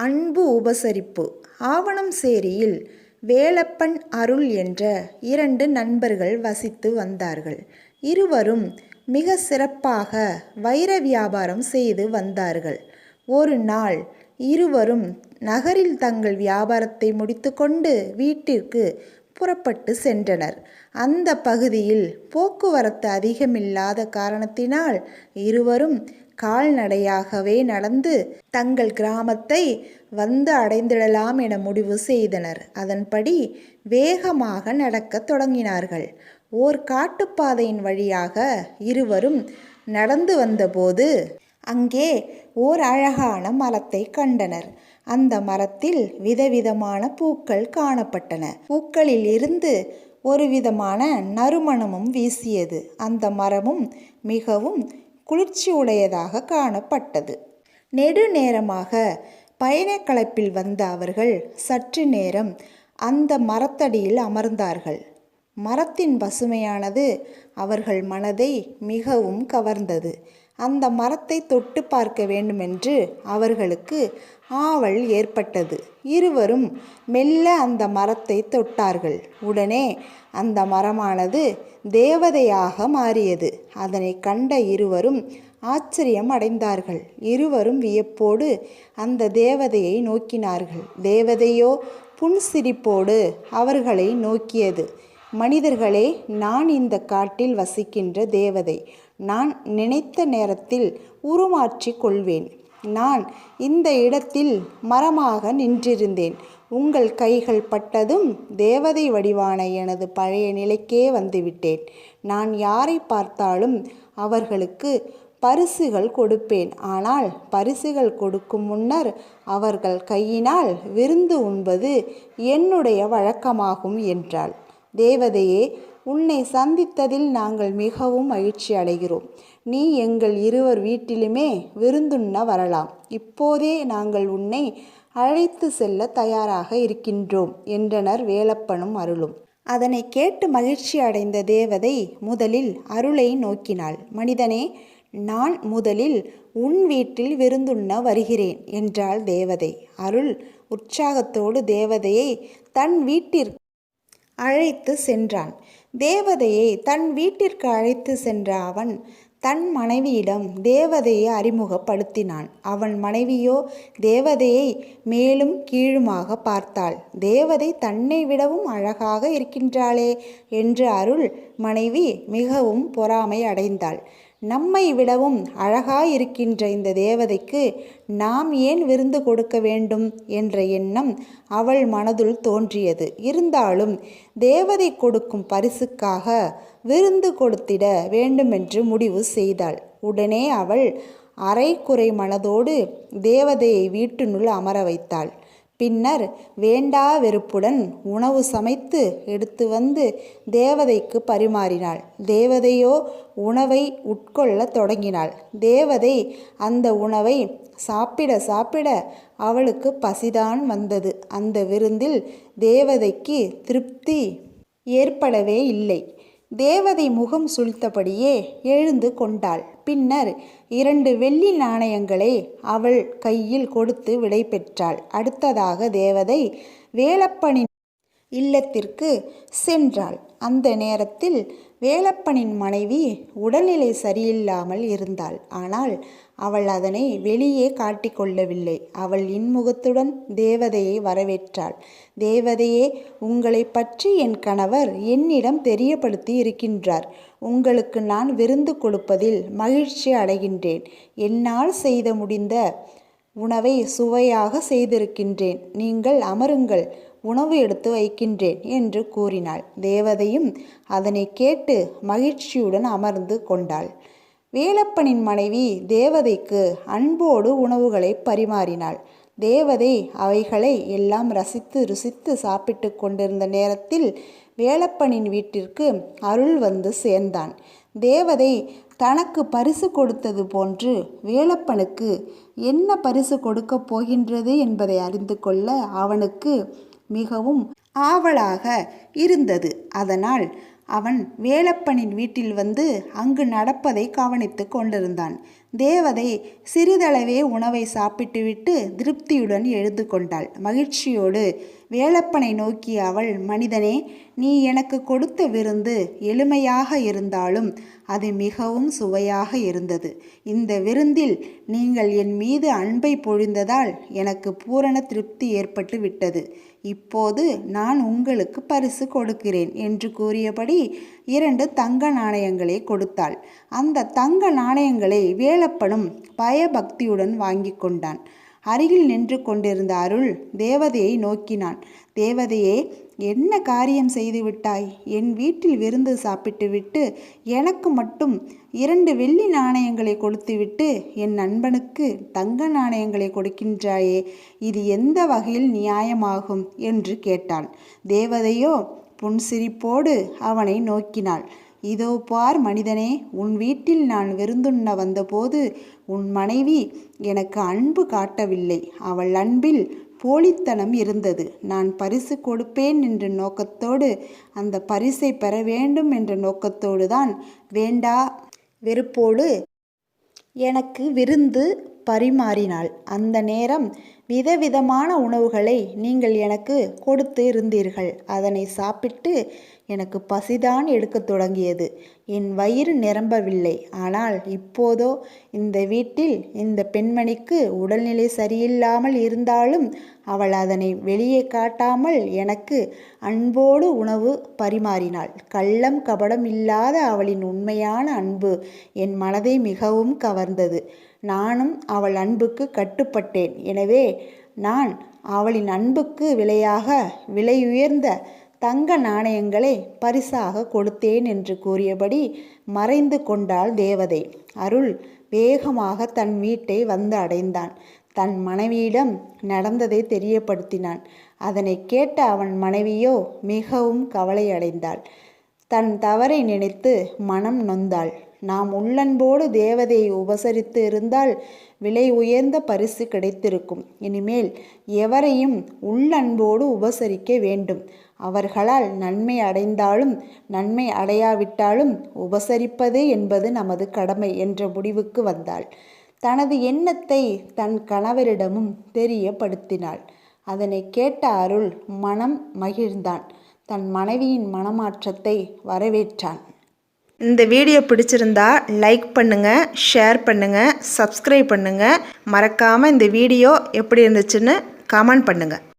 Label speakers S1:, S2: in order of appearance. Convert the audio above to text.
S1: அன்பு உபசரிப்பு. ஆவணம் சேரியில் வேலப்பன் அருள் என்ற இரண்டு நண்பர்கள் வசித்து வந்தார்கள். இருவரும் மிக சிறப்பாக வைர வியாபாரம் செய்து வந்தார்கள். ஒரு நாள் இருவரும் நகரில் தங்கள் வியாபாரத்தை முடித்துக்கொண்டு வீட்டிற்கு புறப்பட்டு சென்றனர். அந்த பகுதியில் போக்குவரத்து அதிகமில்லாத காரணத்தினால் இருவரும் கால்நடையாகவே நடந்து தங்கள் கிராமத்தை வந்து அடைந்திடலாம் என முடிவு செய்தனர். அதன்படி வேகமாக நடக்கத் தொடங்கினார்கள். ஓர் காட்டுப்பாதையின் வழியாக இருவரும் நடந்து வந்தபோது அங்கே ஓர் அழகான மரத்தை கண்டனர். அந்த மரத்தில் விதவிதமான பூக்கள் காணப்பட்டன. பூக்களில் இருந்து ஒரு விதமான நறுமணமும் வீசியது. அந்த மரமும் மிகவும் குளிர்ச்சி உடையதாக காணப்பட்டது நெடுநேரமாக பயணக்களைப்பில் வந்த அவர்கள் சற்று நேரம் அந்த மரத்தடியில் அமர்ந்தார்கள். மரத்தின் பசுமையானது அவர்கள் மனதை மிகவும் கவர்ந்தது. அந்த மரத்தை தொட்டு பார்க்க வேண்டுமென்று அவர்களுக்கு ஆவல் ஏற்பட்டது. இருவரும் மெல்ல அந்த மரத்தை தொட்டார்கள். உடனே அந்த மரமானது தேவதையாக மாறியது. அதனை கண்ட இருவரும் ஆச்சரியம் அடைந்தார்கள். இருவரும் வியப்போடு அந்த தேவதையை நோக்கினார்கள். தேவதையோ புன்சிரிப்போடு அவர்களை நோக்கியது. மனிதர்களே நான் இந்த காட்டில் வசிக்கின்ற தேவதை. நான் நினைத்த நேரத்தில் உருமாற்றி கொள்வேன். நான் இந்த இடத்தில் மரமாக நின்றிருந்தேன். உங்கள் கைகள் பட்டதும் தேவதை வடிவான எனது பழைய நிலைக்கே வந்துவிட்டேன். நான் யாரை பார்த்தாலும் அவர்களுக்கு பரிசுகள் கொடுப்பேன். ஆனால் பரிசுகள் கொடுக்கும் முன்னர் அவர்கள் கையினால் விருந்து உண்பது என்னுடைய வழக்கமாகும் என்றாள். தேவதையே உன்னை சந்தித்ததில் நாங்கள் மிகவும் மகிழ்ச்சி அடைகிறோம். நீ எங்கள் இருவர் வீட்டிலுமே விருந்துண்ண வரலாம். இப்போதே நாங்கள் உன்னை அழைத்து செல்ல தயாராக இருக்கின்றோம் என்றனர் வேலப்பனும் அருளும். அதனை கேட்டு மகிழ்ச்சி அடைந்த தேவதை முதலில் அருளை நோக்கினாள். மனிதனே நான் முதலில் உன் வீட்டில் விருந்துண்ண வருகிறேன் என்றாள் தேவதை. அருள் உற்சாகத்தோடு தேவதையை தன் வீட்டிற்கு அழைத்து சென்றான். தேவதையை தன் வீட்டிற்கு அழைத்து சென்ற அவன் தன் மனைவியிடம் தேவதையை அறிமுகப்படுத்தினான். அவன் மனைவியோ தேவதையை மேலும் கீழுமாக பார்த்தாள். தேவதை தன்னை விடவும் அழகாக இருக்கின்றாளே என்று அருள் மனைவி மிகவும் பொறாமை அடைந்தாள். நம்மை விடவும் அழகாயிருக்கின்ற இந்த தேவதைக்கு நாம் ஏன் விருந்து கொடுக்க வேண்டும் என்ற எண்ணம் அவள் மனதுள் தோன்றியது. இருந்தாலும் தேவதை கொடுக்கும் பரிசுக்காக விருந்து கொடுத்திட வேண்டுமென்று முடிவு செய்தாள். உடனே அவள் அரைக்குறை மனதோடு தேவதையை வீட்டினுள் அமர வைத்தாள். பின்னர் வேண்டா வெறுப்புடன் உணவு சமைத்து எடுத்து வந்து தேவதைக்கு பரிமாறினாள். தேவதையோ உணவை உட்கொள்ளத் தொடங்கினாள். தேவதை அந்த உணவை சாப்பிட சாப்பிட அவளுக்கு பசிதான் வந்தது. அந்த விருந்தில் தேவதைக்கு திருப்தி ஏற்படவே இல்லை. தேவதை முகம் சுழித்தபடியே எழுந்து கொண்டாள். பின்னர் இரண்டு வெள்ளி நாணயங்களை அவள் கையில் கொடுத்து விடை பெற்றாள். அடுத்ததாக தேவதை வேலப்பணி இல்லத்திற்கு சென்றாள். அந்த நேரத்தில் வேலப்பனின் மனைவி உடல்நிலை சரியில்லாமல் இருந்தாள். ஆனால் அவள் அதனை வெளியே காட்டிக்கொள்ளவில்லை அவள் இன்முகத்துடன் தேவதையை வரவேற்றாள். தேவதையே உங்களை பற்றி என் கணவர் என்னிடம் தெரியப்படுத்தி இருக்கின்றார். உங்களுக்கு நான் விருந்து கொடுப்பதில் மகிழ்ச்சி அடைகின்றேன். என்னால் செய்த முடிந்த உணவை சுவையாக செய்திருக்கின்றேன். நீங்கள் அமருங்கள். உணவு எடுத்து வைக்கின்றேன் என்று கூறினாள். தேவதையும் அதனை கேட்டு மகிழ்ச்சியுடன் அமர்ந்து கொண்டாள். வேலப்பனின் மனைவி தேவதைக்கு அன்போடு உணவுகளை பரிமாறினாள். தேவதை அவைகளை எல்லாம் ரசித்து ருசித்து சாப்பிட்டு கொண்டிருந்த நேரத்தில் வேலப்பனின் வீட்டிற்கு அருள் வந்து சேர்ந்தான். தேவதை தனக்கு பரிசு கொடுத்தது போன்று வேலப்பனுக்கு என்ன பரிசு கொடுக்கப் போகின்றது என்பதை அறிந்து கொள்ள அவனுக்கு மிகவும் ஆவலாக இருந்தது. அதனால் அவன் வேலப்பனின் வீட்டில் வந்து அங்கு நடப்பதை கவனித்து கொண்டிருந்தான். தேவதை சிறிதளவே உணவை சாப்பிட்டுவிட்டு திருப்தியுடன் எழுந்து கொண்டாள். மகிழ்ச்சியோடு வேலப்பனை நோக்கிய அவள் மனிதனே நீ எனக்கு கொடுத்த விருந்து எளிமையாக இருந்தாலும் அது மிகவும் சுவையாக இருந்தது. இந்த விருந்தில் நீங்கள் என் மீது அன்பை பொழிந்ததால் எனக்கு பூரண திருப்தி ஏற்பட்டு விட்டது. இப்போது நான் உங்களுக்கு பரிசு கொடுக்கிறேன் என்று கூறியபடி இரண்டு தங்க நாணயங்களை கொடுத்தாள். அந்த தங்க நாணயங்களை வேலப்பனும் பயபக்தியுடன் வாங்கி கொண்டான். அருகில் நின்று கொண்டிருந்த அருள் தேவதையை நோக்கினான். தேவதையே என்ன காரியம் செய்து விட்டாய்? என் வீட்டில் விருந்து சாப்பிட்டுவிட்டு எனக்கு மட்டும் இரண்டு வெள்ளி நாணயங்களை கொடுத்துவிட்டு என் நண்பனுக்கு தங்க நாணயங்களை கொடுக்கின்றாயே இது எந்த வகையில் நியாயமாகும்? என்று கேட்டான் தேவதையோ புன்சிரிப்போடு அவனை நோக்கினாள். இதோ பார் மனிதனே உன் வீட்டில் நான் விருந்துண்ண வந்தபோது உன் மனைவி எனக்கு அன்பு காட்டவில்லை. அவள் அன்பில் போலித்தனம் இருந்தது. நான் பரிசு கொடுப்பேன் என்ற நோக்கத்தோடு அந்த பரிசை பெற வேண்டும் என்ற நோக்கத்தோடு தான் வேண்டா வெறுப்போடு எனக்கு விருந்து பரிமாறினாள். அந்த நேரம் விதவிதமான உணவுகளை நீங்கள் எனக்கு கொடுத்து இருந்தீர்கள். அதனை சாப்பிட்டு எனக்கு பசிதான் எடுக்கத் தொடங்கியது. என் வயிறு நிரம்பவில்லை. ஆனால் இப்போதோ இந்த வீட்டில் இந்த பெண்மணிக்கு உடல்நிலை சரியில்லாமல் இருந்தாலும் அவள் அதனை வெளியே காட்டாமல் எனக்கு அன்போடு உணவு பரிமாறினாள். கள்ளம் கபடம் இல்லாத அவளின் உண்மையான அன்பு என் மனதை மிகவும் கவர்ந்தது. நானும் அவள் அன்புக்கு கட்டுப்பட்டேன். எனவே நான் அவளின் அன்புக்கு விலையாக விலையுயர்ந்த தங்க நாணயங்களை பரிசாக கொடுத்தேன் என்று கூறியபடி மறைந்து கொண்டாள் தேவதை. அருள் வேகமாக தன் வீட்டை வந்து அடைந்தான். தன் மனைவியிடம் நடந்ததை தெரியப்படுத்தினான். அதனை கேட்ட அவன் மனைவியோ மிகவும் கவலையடைந்தாள். தன் தவறை நினைத்து மனம் நொந்தாள். நாம் உள்ளன்போடு தேவதையை உபசரித்து இருந்தால் விலை உயர்ந்த பரிசு கிடைத்திருக்கும். இனிமேல் எவரையும் உள்ளன்போடு உபசரிக்க வேண்டும். அவர்களால் நன்மை அடைந்தாலும் நன்மை அடையாவிட்டாலும் உபசரிப்பது என்பது நமது கடமை என்ற முடிவுக்கு வந்தாள். தனது எண்ணத்தை தன் கணவரிடமும் தெரியப்படுத்தினாள். அதனை கேட்ட அருள் மனம் மகிழ்ந்தான். தன் மனைவியின் மனமாற்றத்தை வரவேற்றான். இந்த வீடியோ பிடிச்சிருந்தா லைக் பண்ணுங்கள் ஷேர் பண்ணுங்கள் சப்ஸ்கிரைப் பண்ணுங்கள் மறக்காமல் இந்த வீடியோ எப்படி இருந்துச்சுன்னு கமெண்ட் பண்ணுங்கள்